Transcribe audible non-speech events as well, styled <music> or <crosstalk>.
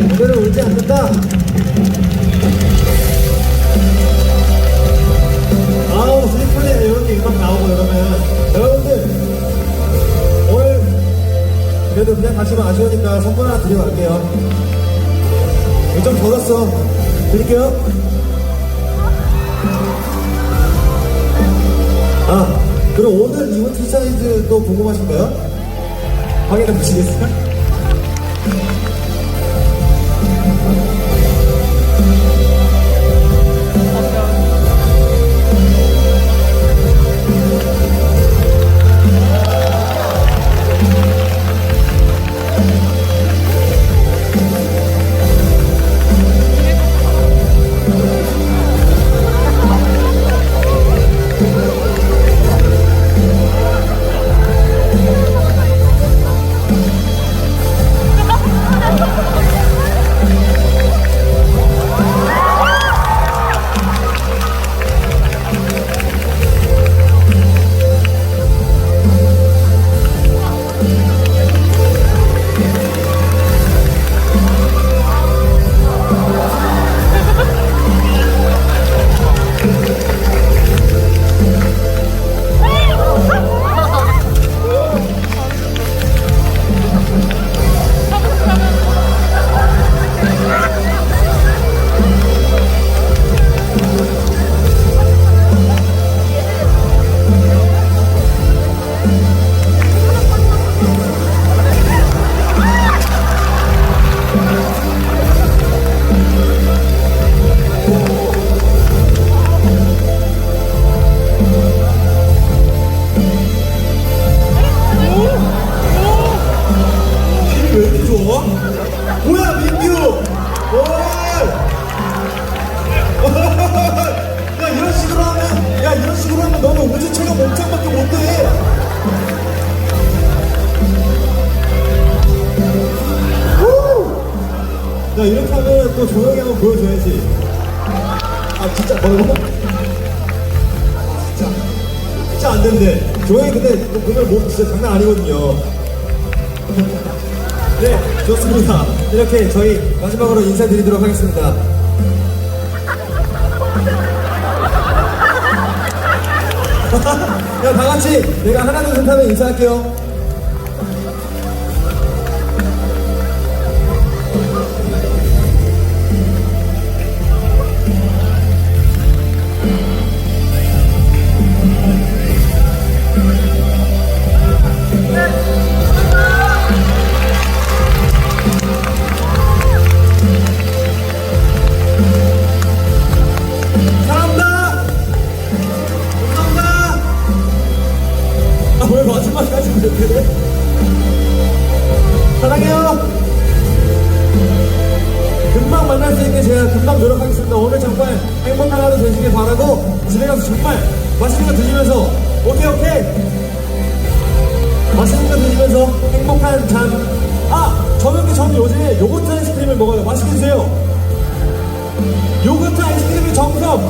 오늘은 울지 않는다. 아우 슬프네 이렇게 음악 나오고 이러면 여러분들 오늘 그래도 그냥 가시면 아쉬우니까 선물 하나 드리고 갈게요. 좀 젖었어 드릴게요. 아 그리고 오늘 입은 티 사이즈도 궁금하신가요? 확인해 보시겠어요? 야 이렇게 하면 또 조용히 한번 보여줘야지. 아 진짜 뭐라고? 진짜. 진짜 안 된대. 조용히 근데 오늘 몸 진짜 장난 아니거든요. 네 좋습니다. 이렇게 저희 마지막으로 인사드리도록 하겠습니다. <laughs> 야, 다 같이 내가 하나, 둘, 셋 하면 인사할게요. 금방 만날 수 있게 제가 금방 노력하겠습니다. 오늘 정말 행복한 하루 되시길 바라고 집에 가서 정말 맛있는 거 드시면서 오케이 오케이 맛있는 거 드시면서 행복한 잠. 아 저녁에 저는 요즘에 요거트 아이스크림을 먹어요. 맛있게 드세요. 요거트 아이스크림이 정석.